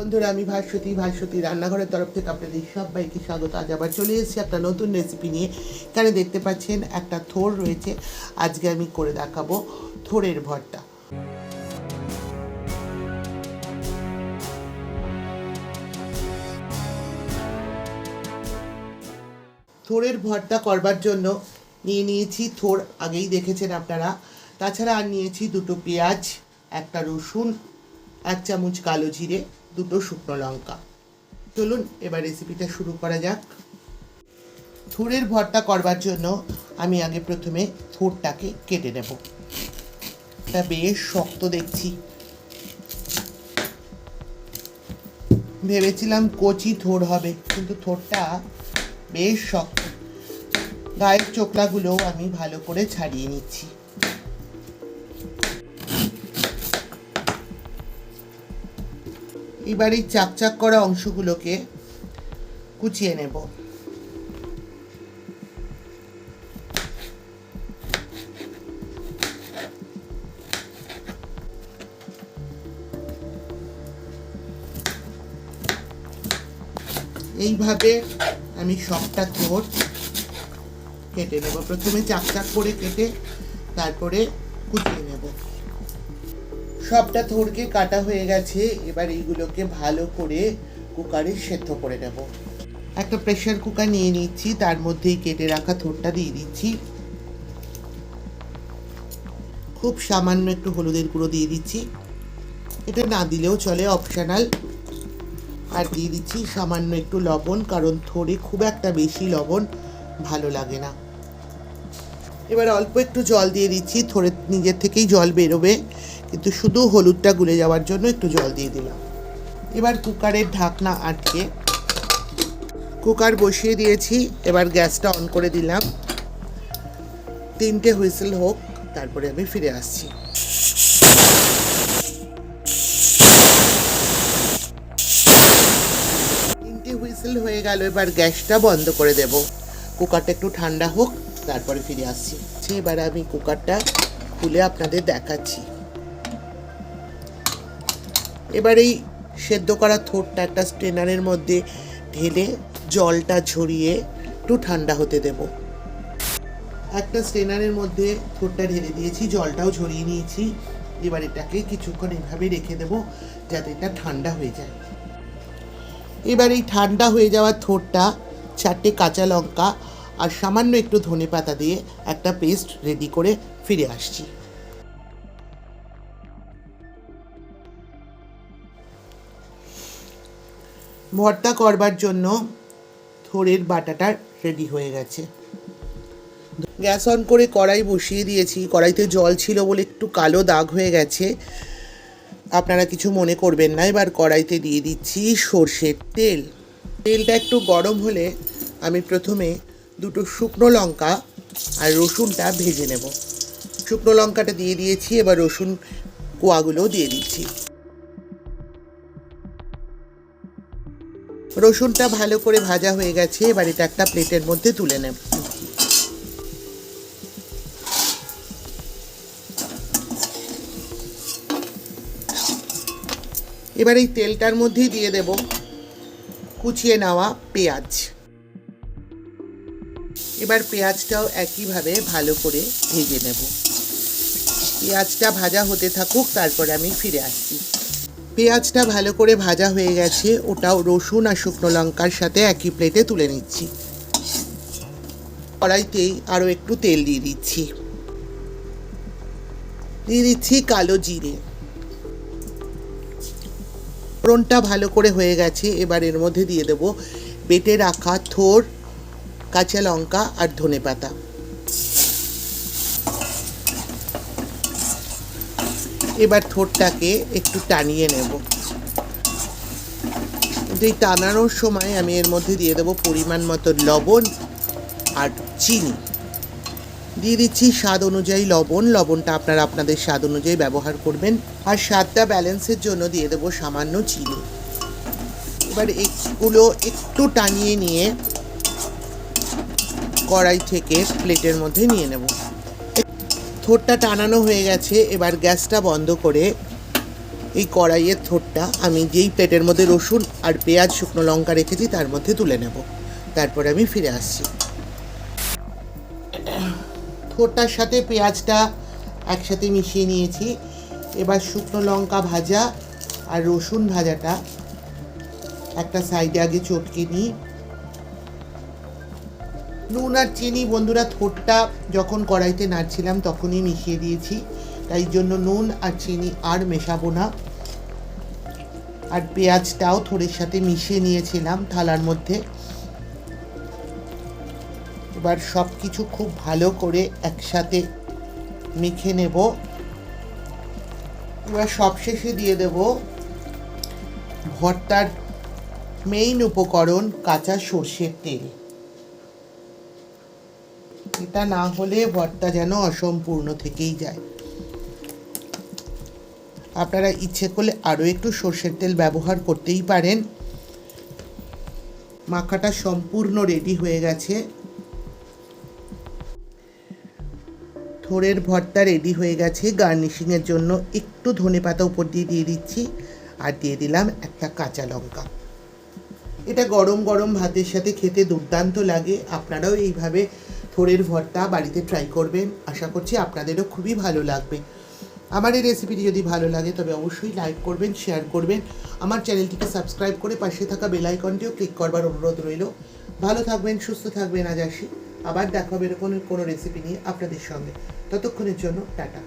বন্ধুরা, আমি ভাস্বতী ভাস্বতী রান্নাঘরের তরফ থেকে আপনাদের সবাইকে স্বাগত। আজ আবার চলে এসেছি একটা নতুন রেসিপি নিয়ে। এখানে দেখতে পাচ্ছেন একটা থোর রয়েছে। আজকে আমি করে দেখাবো থোরের ভর্তা। থোরের ভর্তা করবার জন্য নিয়ে নিয়েছি থোর। আগেই দেখেছেন আপনারা। তাছাড়া আর নিয়েছি দুটো পেঁয়াজ, একটা রসুন, এক চামচ কালো জিরে। দুটো শুকনো লঙ্কা। চলুন, এবার রেসিপিটা শুরু করা যাক। থোরের ভর্তা করবার জন্য আমি আগে প্রথমে থোরটাকে কেটে নেব। এটা বেশ শক্ত দেখছি। ভেবেছিলাম কচি থোর হবে, কিন্তু থোরটা বেশ শক্ত। গায়ের চোকলাগুলোও আমি ভালো করে ছাড়িয়ে নিচ্ছি। এবার এই চাকচাক করা অংশগুলোকে কুচিয়ে নেব। এইভাবে আমি সবটা থোর কেটে নেব। প্রথমে চাকচাক করে কেটে তারপরে কুচিয়ে নেব। সবটা থোরকে কাটা হয়ে গেছে, এবার এইগুলোকে ভালো করে কুকারে সেদ্ধ করে নেব। একটা প্রেশার কুকার নিয়ে নিচ্ছি, তার মধ্যেই কেটে রাখা থোরটা দিয়ে দিচ্ছি। খুব সামান্য একটু হলুদের গুঁড়ো দিয়ে দিচ্ছি। এটা না দিলেও চলে অপশনাল আর দিয়ে দিচ্ছি সামান্য একটু লবণ, কারণ থোড়ে খুব একটা বেশি লবণ ভালো লাগে না। এবার অল্প একটু জল দিয়ে দিচ্ছি, থোড়ে নিজের থেকেই জল বেরোবে। কিন্তু শুধু হলুদটা গুলে যাওয়ার জন্য একটু জল দিয়ে দিলাম। এবার কুকারের ঢাকনা আটকে। কুকার বসিয়ে দিয়েছি, এবার গ্যাসটা অন করে দিলাম। তিনটে হুইসেল হোক, তারপরে আমি ফিরে আসছি। তিনটে হুইসেল হয়ে গেল, এবার গ্যাসটা বন্ধ করে দেব। কুকারটা একটু ঠান্ডা হোক তারপরে ফিরে আসছি। এবার আমি কুকারটা খুলে আপনাদের দেখাচ্ছি। এবার এই সেদ্ধ করা থোরটা একটা স্ট্রেনারের মধ্যে ঢেলে জলটা ঝরিয়ে একটু ঠান্ডা হতে দেব। একটা স্ট্রেনারের মধ্যে থোরটা ঢেলে দিয়েছি, জলটাও ঝরিয়ে নিয়েছি। এবার এটাকে কিছুক্ষণ এভাবে রেখে দেব যাতে এটা ঠান্ডা হয়ে যায়। এবার এই ঠান্ডা হয়ে যাওয়া থোরটা চারটে কাঁচা লঙ্কা আর সামান্য একটু ধনে পাতা দিয়ে একটা পেস্ট রেডি করে ফিরে আসছি। ভর্তা করবার জন্য থোড়ের বাটাটা রেডি হয়ে গেছে। গ্যাস অন করে কড়াই বসিয়ে দিয়েছি। কড়াইতে জল ছিল বলে একটু কালো দাগ হয়ে গেছে। আপনারা কিছু মনে করবেন না, এবার কড়াইতে দিয়ে দিচ্ছি সর্ষের তেল। তেলটা একটু গরম হলে আমি প্রথমে দুটো শুকনো লঙ্কা আর রসুনটা ভেজে নেব। শুকনো লঙ্কাটা দিয়ে দিয়েছি, এবার রসুন কোয়াগুলোও দিয়ে দিচ্ছি। রসুনটা ভালো করে ভাজা হয়ে গেছে, এবার এটা একটা প্লেটের মধ্যে তুলে নেব। এবার এই তেলটার মধ্যেই দিয়ে দেব। কুচিয়ে নেওয়া পেঁয়াজ। এবার পেঁয়াজটাও একইভাবে ভালো করে ভেজে নেব। পেঁয়াজটা ভাজা হতে থাকুক, তারপরে আমি ফিরে আসছি। পেঁয়াজটা ভালো করে ভাজা হয়ে গেছে, ওটাও রসুন আর শুকনো লঙ্কার সাথে একই প্লেটে তুলে নিচ্ছি। কড়াইতেই আরও একটু তেল দিয়ে দিচ্ছি। দিয়ে দিচ্ছি কালো জিরে। ফোড়নটা ভালো করে হয়ে গেছে, এবার এর মধ্যে দিয়ে দেবো বেটে রাখা থোর কাঁচা লঙ্কা আর ধনে পাতা। এবার থোরটাকে একটু টানিয়ে নেব। এই টানানোর সময় আমি এর মধ্যে দিয়ে দেবো পরিমাণ মতো লবণ আর চিনি। দিয়ে দিচ্ছি স্বাদ অনুযায়ী লবণ। লবণটা আপনারা আপনাদের স্বাদ অনুযায়ী ব্যবহার করবেন। আর স্বাদটা ব্যালেন্সের জন্য দিয়ে দেবো সামান্য চিনি। এবার এগুলো একটু টানিয়ে নিয়ে কড়াই থেকে প্লেটের মধ্যে নিয়ে নেব। থোরটা টানানো হয়ে গেছে, এবার গ্যাসটা বন্ধ করে এই কড়াইয়ের থোরটা আমি যেই প্লেটের মধ্যে রসুন আর পেঁয়াজ, শুকনো লঙ্কা রেখেছি, তার মধ্যে তুলে নেব। তারপরে আমি ফিরে আসছি। থোরটার সাথে পেঁয়াজটা একসাথে মিশিয়ে নিয়েছি। এবার শুকনো লঙ্কা ভাজা আর রসুন ভাজাটা একটা সাইডে আগে চটকে নিই। নুন আর চিনি বন্ধুরা থোটটা যখন কড়াইতে নাড়ছিলাম তখনই মিশিয়ে দিয়েছি। তাই জন্য নুন আর চিনি আর মেশাবো না। আর পেঁয়াজটাও থোড়ের সাথে মিশিয়ে নিয়েছিলাম থালার মধ্যে। এবার সব কিছু খুব ভালো করে একসাথে মেখে নেব। এবার সবশেষে দিয়ে দেব ভর্তার মেইন উপকরণ কাঁচা সর্ষের তেল। এটা না হলে ভর্তা যেন অসম্পূর্ণ থেকেই যায়। আপনারা ইচ্ছে করলে আরও একটু সর্ষের তেল ব্যবহার করতেই পারেন। মাখাটা সম্পূর্ণ রেডি হয়ে গেছে। থোড়ের ভর্তা রেডি হয়ে গেছে। গার্নিশিংয়ের জন্য একটু ধনে পাতা উপর দিয়ে দিয়ে দিচ্ছি আর দিয়ে দিলাম একটা কাঁচা লঙ্কা। এটা গরম গরম ভাতের সাথে খেতে দুর্দান্ত লাগে। আপনারাও এইভাবে থোড়ের ভর্তা বাড়িতে ট্রাই করবেন। আশা করছি আপনাদেরও খুবই ভালো লাগবে। আমার এই রেসিপিটি যদি ভালো লাগে, তবে অবশ্যই লাইক করবেন শেয়ার করবেন। আমার চ্যানেলটিকে সাবস্ক্রাইব করে পাশে থাকা বেল আইকনটিও ক্লিক করবার অনুরোধ রইল। ভালো থাকবেন, সুস্থ থাকবেন, আজ আসি। আবার দেখা হবে এরকম কোনো রেসিপি নিয়ে আপনাদের সঙ্গে। ততক্ষণের জন্য টাটা।